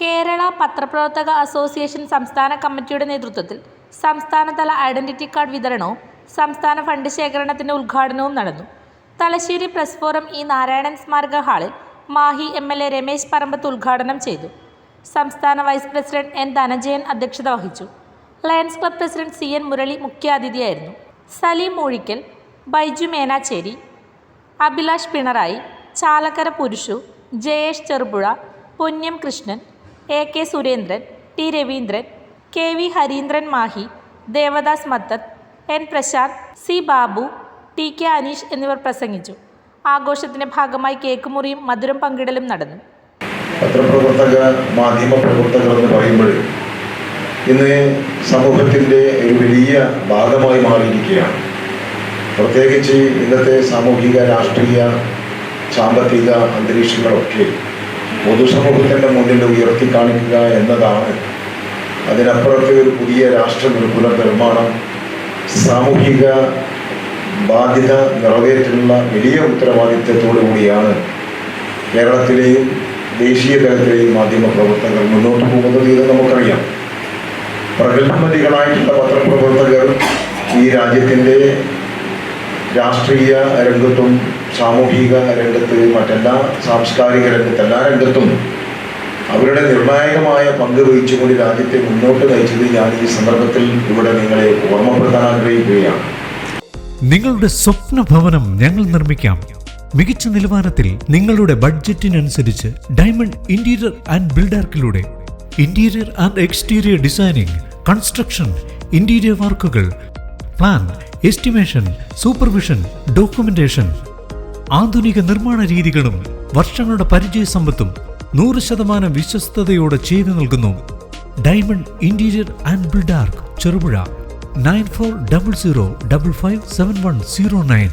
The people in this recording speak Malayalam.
കേരള പത്രപ്രവർത്തക അസോസിയേഷൻ സംസ്ഥാന കമ്മിറ്റിയുടെ നേതൃത്വത്തിൽ സംസ്ഥാനതല ഐഡന്റിറ്റി കാർഡ് വിതരണവും സംസ്ഥാന ഫണ്ട് ശേഖരണത്തിന്റെ ഉദ്ഘാടനവും നടന്നു. Thalassery press forum E Narayanan സ്മാരക ഹാളിൽ Mahe M L A Ramesh Parambath ഉദ്ഘാടനം ചെയ്തു. സംസ്ഥാന വൈസ് പ്രസിഡന്റ് എൻ ധനജയൻ അധ്യക്ഷത വഹിച്ചു. Lions club president C N Murali മുഖ്യാതിഥിയായിരുന്നു. Saleem Moozhikkal Baiju Menachery Abhilash Pinarayi Chalakkara Purushu Jayesh Cherupuzha Ponnam Krishnan A K Surendran T Raveendran K V Harindran Mahe Devadas Mathath N Prashanth C Babu T K Aneesh എന്നിവർ പ്രസംഗിച്ചു. ആഘോഷത്തിന്റെ ഭാഗമായി കേക്ക് മുറിയും മധുരം പങ്കിടലും നടന്നു. പത്രപ്രവർത്തക മാധ്യമ പ്രവർത്തകർ എന്ന് പറയുമ്പോൾ ഇന്ന് സമൂഹത്തിന്റെ ഒരു വലിയ ഭാഗമായി മാറിയിരിക്കുകയാണ്. പ്രത്യേകിച്ച് ഇന്നത്തെ സാമൂഹിക രാഷ്ട്രീയ സാമ്പത്തിക അന്തരീക്ഷങ്ങളൊക്കെ പൊതുസമൂഹത്തിന്റെ മുന്നിൽ ഉയർത്തി കാണിക്കുക എന്നതാണ്. അതിനപ്പുറത്ത് ഒരു പുതിയ രാഷ്ട്ര പുനർനിർമ്മാണം സാമൂഹിക ബാധ്യത നിറവേറ്റുള്ള വലിയ ഉത്തരവാദിത്വത്തോടു കൂടിയാണ് കേരളത്തിലെയും ദേശീയ തലത്തിലെയും മാധ്യമ പ്രവർത്തകർ മുന്നോട്ട് പോകുന്നത് ഇത് നമുക്കറിയാം. പ്രഗത്ഭമതികളായിട്ടുള്ള പത്രപ്രവർത്തകർ ഈ രാജ്യത്തിന്റെ രാഷ്ട്രീയ രംഗത്തും സാമൂഹിക രംഗത്ത് മറ്റെല്ലാ സാംസ്കാരിക രംഗത്ത് എല്ലാ രംഗത്തും അവരുടെ നിർണായകമായ പങ്ക് വഹിച്ചുകൊണ്ട് രാജ്യത്തെ മുന്നോട്ട് നയിച്ചത് ഞാൻ ഈ സന്ദർഭത്തിൽ ഇവിടെ നിങ്ങളെ ഓർമ്മപ്പെടുത്താൻ ആഗ്രഹിക്കുകയാണ്. നിങ്ങളുടെ സ്വപ്ന ഭവനം ഞങ്ങൾ നിർമ്മിക്കാം. മികച്ച നിലവാരത്തിൽ നിങ്ങളുടെ ബഡ്ജറ്റിനനുസരിച്ച് diamond interior and ബിൽഡാർക്കിലൂടെ. Interior and exterior designing construction interior വർക്കുകൾ പ്ലാൻ എസ്റ്റിമേഷൻ സൂപ്പർവിഷൻ ഡോക്യുമെന്റേഷൻ ആധുനിക നിർമ്മാണ രീതികളും വർഷങ്ങളുടെ പരിചയ സമ്പത്തും നൂറ് ശതമാനം വിശ്വസ്തയോടെ ചെയ്തു നൽകുന്നു. Diamond interior and Buildark Cherupuzha nine four double zero double five seven one zero nine.